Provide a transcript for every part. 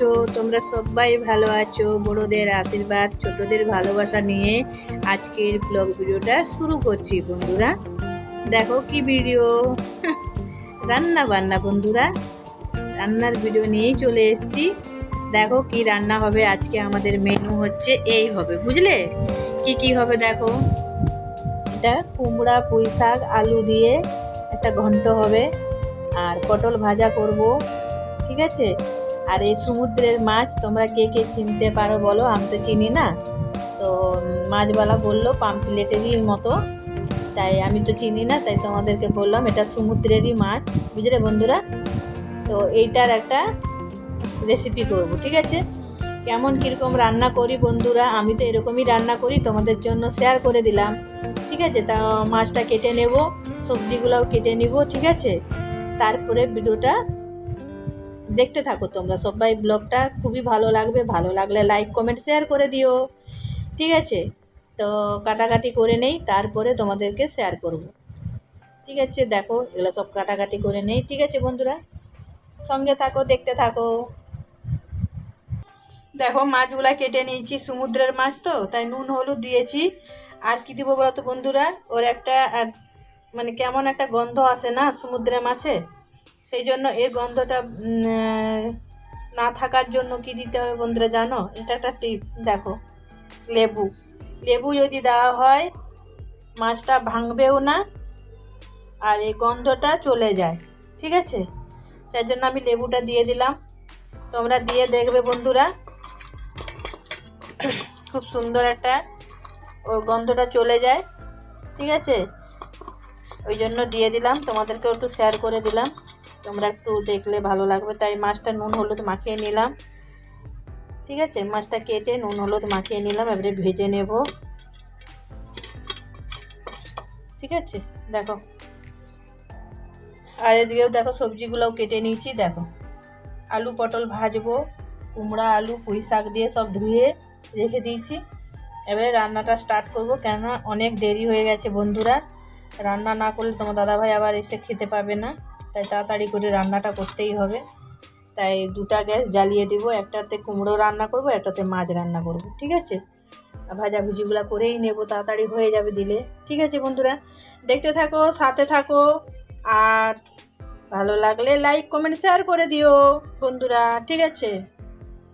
আছো? তোমরা সবাই ভালো আছো? বড়দের আশীর্বাদ, ছোটদের ভালোবাসা নিয়ে আজকের ব্লগ ভিডিওটা শুরু করছি বন্ধুরা। দেখো কি ভিডিও রান্না বান্না বন্ধুরা। রান্নার ভিডিও নিয়েই চলে এসেছি। দেখো কি রান্না হবে। আজকে আমাদের মেনু হচ্ছে এই হবে। বুঝলে? কি কি হবে দেখো? এটা কুমড়া পুঁই শাক আলু দিয়ে একটা ঘন্ট হবে। আর পটল ভাজা করব। ঠিক আছে? আর এই সমুদ্রের মাছ তোমরা কে কে চিনতে পারো বলো? আমি তো চিনি না। তো মাছওয়ালা বলল পাম্পলেটেরই মতো। তাই আমি তো চিনি না, তাই তোমাদেরকে বললাম এটা সমুদ্রেরই মাছ। বুঝলে বন্ধুরা? তো এইটার একটা রেসিপি করব, ঠিক আছে? কেমন কীরকম রান্না করি বন্ধুরা? আমি তো এরকমই রান্না করি, তোমাদের জন্য শেয়ার করে দিলাম। ঠিক আছে? তা, মাছটা কেটে নেব, সবজিগুলোও কেটে নিব, ঠিক আছে? তারপরে ভিডিওটা দেখতে থাকো তোমরা। সবাই ব্লগটা খুবই ভালো লাগবে। ভালো লাগলে লাইক কমেন্ট শেয়ার করে দিও। ঠিক আছে? তো কাটাকাটি করে নেই, তারপরে তোমাদেরকে শেয়ার করব। ঠিক আছে? দেখো, এগুলো সব কাটাকাটি করে নেই। ঠিক আছে বন্ধুরা? সঙ্গে থাকো, দেখতে থাকো। দেখো, মাছগুলা কেটে নিয়েছি। সমুদ্রের মাছ তো, তাই নুন, হলুদ দিয়েছি। আর কি দিব বলো তো বন্ধুরা? ওর একটা মানে কেমন একটা গন্ধ আসে না সমুদ্রের মাছে? সেই জন্য এই গন্ধটা না থাকার জন্য কি দিতে হবে বন্ধুরা জানো? এটা একটা টিপ দেখো, লেবু। লেবু যদি দেওয়া হয়, মাছটা ভাঙবেও না, আর এই গন্ধটা চলে যায়, ঠিক আছে? তার জন্য আমি লেবুটা দিয়ে দিলাম। তোমরা দিয়ে দেখবে বন্ধুরা, খুব সুন্দর একটা ও গন্ধটা চলে যায়, ঠিক আছে? ওই জন্য দিয়ে দিলাম, তোমাদেরকেও একটু শেয়ার করে দিলাম। তোমরা একটু দেখলে ভালো লাগবে। তাই মাছটা নুন, হলুদ মাখিয়ে নিলাম। ঠিক আছে? মাছটা কেটে নুন, হলুদ মাখিয়ে নিলাম, এবারে ভেজে নেব। ঠিক আছে? দেখো। আর এদিকেও দেখো সবজিগুলোও কেটে নিয়েছি, দেখো। আলু পটল ভাজবো, কুমড়া, আলু, পুঁই শাক দিয়ে সব ধুয়ে রেখে দিয়েছি। এবারে রান্নাটা স্টার্ট করব, কেননা অনেক দেরি হয়ে গেছে বন্ধুরা। রান্না না করলে তোমার দাদাভাই আবার এসে খেতে পাবে না। তাই তাড়াতাড়ি করে রান্নাটা করতেই হবে। তাই দুটা গ্যাস জ্বালিয়ে দিব, একটাতে কুমড়ো রান্না করব, একটাতে মাছ রান্না করব, ঠিক আছে? ভাজাভুজিগুলো করেই নেব, তাড়াতাড়ি হয়ে যাবে দিলে, ঠিক আছে বন্ধুরা? দেখতে থাকো, সাথে থাকো, আর ভালো লাগলে লাইক, কমেন্ট, শেয়ার করে দিও বন্ধুরা, ঠিক আছে?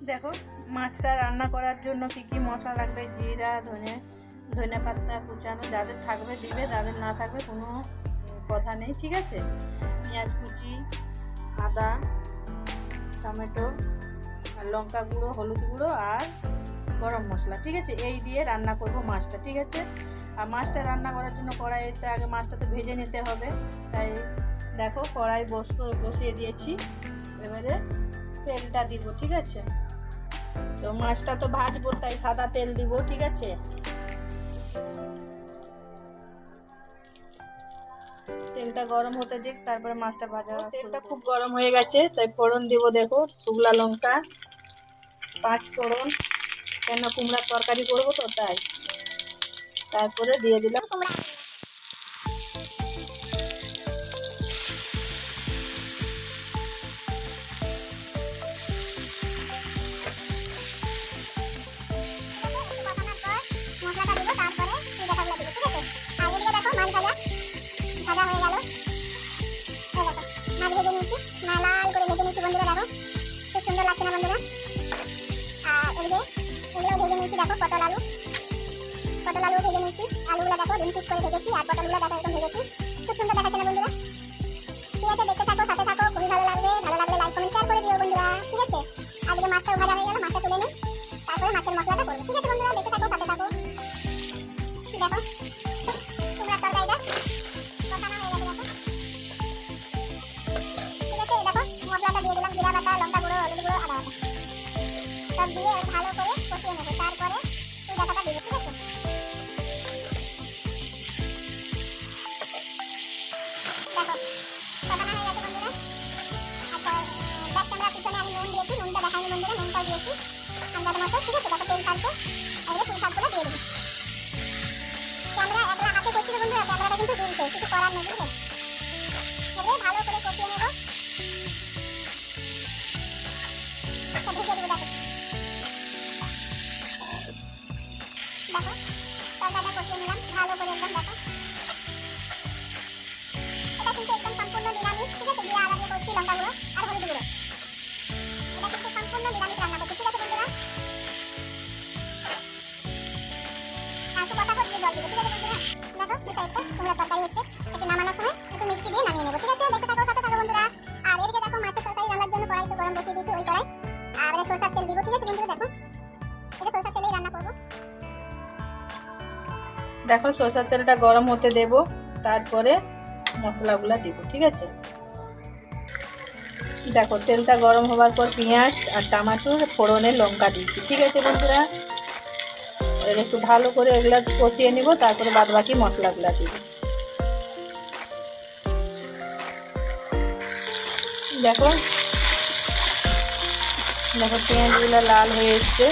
দেখো, মাছটা রান্না করার জন্য কি কি মশলা লাগবে? জিরা, ধনে ধনে পাতা কুচানো, যাদের থাকবে দিবে, যাদের না থাকবে কোনো কথা নেই, ঠিক আছে? পেঁয়াজ কুচি আদা, টমেটো আর লঙ্কা গুঁড়ো, হলুদ গুঁড়ো আর গরম মশলা, ঠিক আছে? এই দিয়ে রান্না করব মাছটা, ঠিক আছে? আর মাছটা রান্না করার জন্য কড়াইতে আগে মাছটা তো ভেজে নিতে হবে। তাই দেখো কড়াই বস বসিয়ে দিয়েছি। এবারে তেলটা দিব, ঠিক আছে? তো মাছটা তো ভাজবো, তাই সাদা তেল দিব, ঠিক আছে? তেলটা গরম হতে দিক তারপরে মাছটা ভাজা তেলটা খুব গরম হয়ে গেছে তাই ফোড়ন দিব দেখো শুকলা লঙ্কা পাঁচ ফোড়ন কেন কুমড়ার তরকারি করব তো তাই। তারপরে দিয়ে দিলাম। বন্ধুরা দেখো, খুব সুন্দর লাগছে না বন্ধুরা? আর এদিকে এগুলো ভেজে নিয়েছি দেখো, পটল আলু। পটল আলু ভেজে নিয়েছি। আলুগুলো দেখো, ডিম করে ভেজেছি, আর পটলগুলো দেখো এরকম ভেজেছি। খুব সুন্দর দেখাচ্ছে না বন্ধুরা? দিয়ে ভালো করে কষিয়ে নেব। তারপরে এই ডাটাটা দিব, ঠিক আছে? আচ্ছা আন্দাজ মতো, ঠিক আছে? দেখো, তেল ছাড়ছে। এবারে ফুল শাকগুলো দিয়ে দেবো। ক্যামেরা একলা হাতে করছি বন্ধুরা, ক্যামেরাটা কিন্তু দিলছে কিছু করার নেই বুঝলে এবারে ভালো করে কষিয়ে নেব। করে একদম দেখো এটা কিন্তু একদম সম্পূর্ণ নিরামিষ, ঠিক আছে? দিয়ে আলাদা করছি লঙ্কা গুঁড়ো আর হলুদ গুঁড়ো। এটা দেখো তোমরা তরকারি দেখো সরষের তেলটা গরম হতে দেব, তারপরে মশলাগুলা দিব, ঠিক আছে? দেখো, তেলটা গরম হওয়ার পর পেঁয়াজ আর টমাটোর ফোড়নে লঙ্কা দিচ্ছি ঠিক আছে বন্ধুরা? একটু ভালো করে এগুলা কষিয়ে নিব, তারপরে বাদ বাকি মশলাগুলা দিব। দেখো? দেখো, পেঁয়াজগুলো লাল হয়ে এসছে।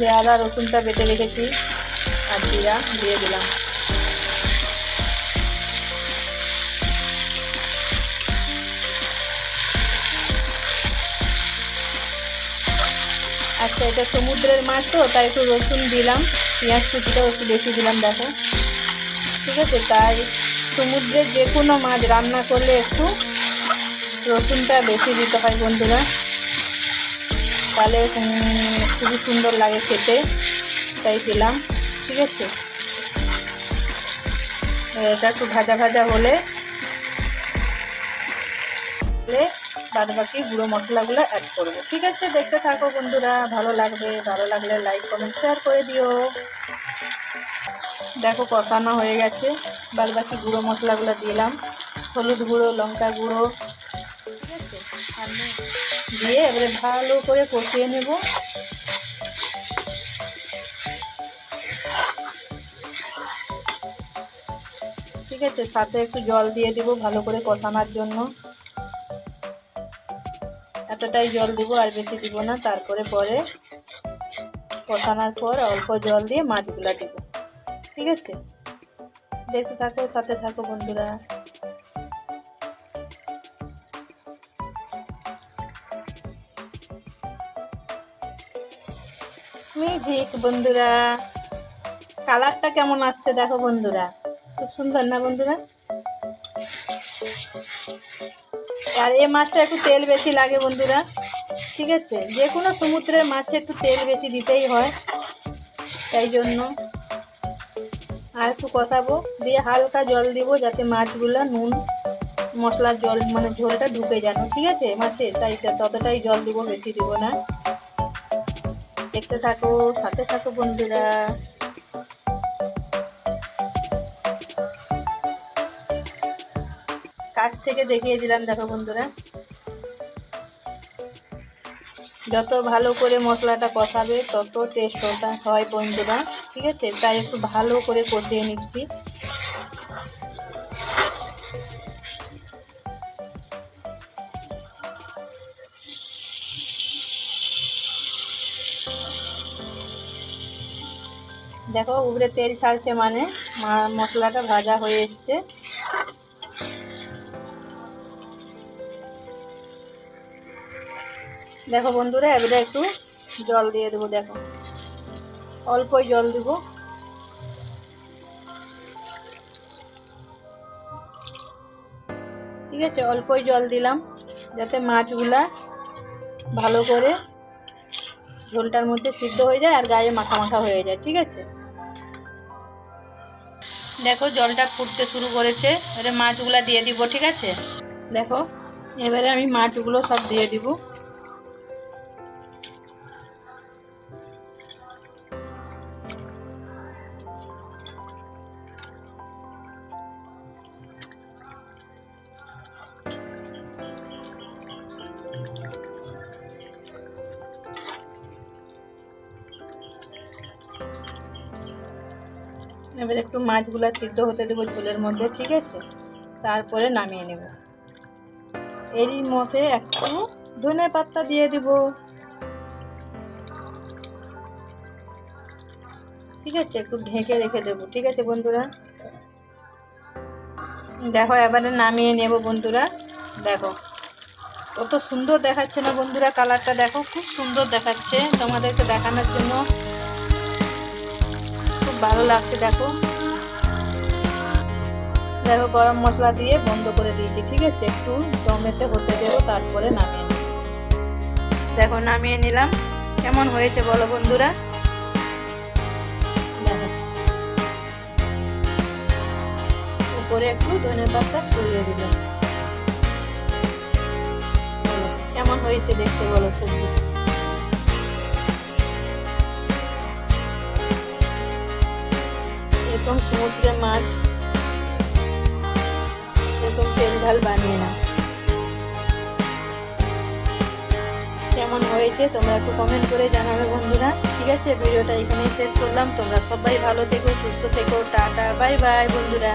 যে আদা রসুনটা বেটে রেখেছি আর জিরা দিয়ে দিলাম। আচ্ছা এটা সমুদ্রের মাছ তো, তাই একটু রসুন দিলাম, পেঁয়াজ কুচিটাও একটু বেশি দিলাম, দেখো। ঠিক আছে, তাই সমুদ্রের যে কোনো মাছ রান্না করলে একটু রসুনটা বেশি দিতে হয় বন্ধুরা। তাহলে খুবই সুন্দর লাগে খেতে। তাই দিলাম, ঠিক আছে? এটা একটু ভাজা ভাজা হলে বাদ বাকি গুঁড়ো মশলাগুলো অ্যাড করব। ঠিক আছে? দেখতে থাকো বন্ধুরা, ভালো লাগবে, ভালো লাগলে লাইক কমেন্ট শেয়ার করে দিও। দেখো কষানো হয়ে গেছে বাদ বাকি গুঁড়ো মশলাগুলো দিলাম। হলুদ গুঁড়ো, লঙ্কা গুঁড়ো দিয়ে এবারে ভালো করে কষিয়ে নেব। ঠিক আছে, সাথে একটু জল দিয়ে দিব ভালো করে কষানোর জন্য। এতটাই জল দিব আর বেশি দিব না, তারপরে পরে কষানোর পর অল্প জল দিয়ে মাছগুলা দিব। ঠিক আছে? দেখতে থাকো, সাথে থাকো বন্ধুরা। মিউজিক বন্ধুরা, কালারটা কেমন আসছে দেখো বন্ধুরা। খুব সুন্দর না বন্ধুরা? আর এই মাছটা একটু তেল বেশি লাগে বন্ধুরা, ঠিক আছে? যে কোনো সমুদ্রের মাছে একটু তেল বেশি দিতেই হয়, তাই জন্য। আর একটু কষাবো দিয়ে হালকা জল দিব যাতে মাছগুলো নুন, মশলার জল মানে ঝোলটা ঢুকে যেন, ঠিক আছে? মাছে তাই ততটাই জল দিব, বেশি দিব না। দেখতে থাকো, সাথে থাকো বন্ধুরা। কাছ থেকে দেখিয়ে দিলাম, দেখো বন্ধুরা। যত ভালো করে মশলাটা কষাবে, তত টেস্ট হয় বন্ধুরা। ঠিক আছে? তাই একটু ভালো করে কষিয়ে নিচ্ছি। দেখো উপরে তেল ছাড়ছে মানে মশলাটা ভাজা হয়ে এসছে। দেখো বন্ধুরা, এবারে একটু জল দিয়ে দেবো, দেখো। অল্পই জল দেবো। ঠিক আছে, অল্পই জল দিলাম, যাতে মাছগুলা ভালো করে ঝোলটার মধ্যে সিদ্ধ হয়ে যায় আর গায়ে মাখা মাখা হয়ে যায়, ঠিক আছে? দেখো জলটা ফুটতে শুরু করেছে, এবারে মাছগুলো দিয়ে দিব, ঠিক আছে? দেখো, এবারে আমি মাছগুলো সব দিয়ে দিব। এবার একটু মাছগুলো সিদ্ধ হতে দেবো ঝোলের মধ্যে, ঠিক আছে? তারপরে নামিয়ে নেব। এরই মধ্যে একটু ধনে পাতা দিয়ে দিব। ঠিক আছে? একটু ঢেকে রেখে দেবো, ঠিক আছে বন্ধুরা? দেখো, এবারে নামিয়ে নেব বন্ধুরা। দেখো, কত সুন্দর দেখাচ্ছে না বন্ধুরা কালারটা? দেখো, খুব সুন্দর দেখাচ্ছে তোমাদেরকে দেখানোর জন্য। ভালো লাগছে, দেখো। দেখো, গরম মশলা দিয়ে বন্ধ করে দিয়েছি, ঠিক আছে? একটু দমেতে হতে দেবো, তারপরে নামিয়ে দেখো, নামিয়ে নিলাম। কেমন হয়েছে বলো বন্ধুরা? উপরে একটু ধনে পাতা ছড়িয়ে দিলাম। কেমন হয়েছে দেখতে বলো সবজি এরকম সমুদ্রের মাছ এরকম তেল ঝাল বানিয়ে না কেমন হয়েছে তোমরা একটু কমেন্ট করে জানাবে বন্ধুরা। ঠিক আছে, ভিডিওটা এখানেই শেষ করলাম। তোমরা সবাই ভালো থেকো, সুস্থ থেকো, টাটা বাই বাই বন্ধুরা।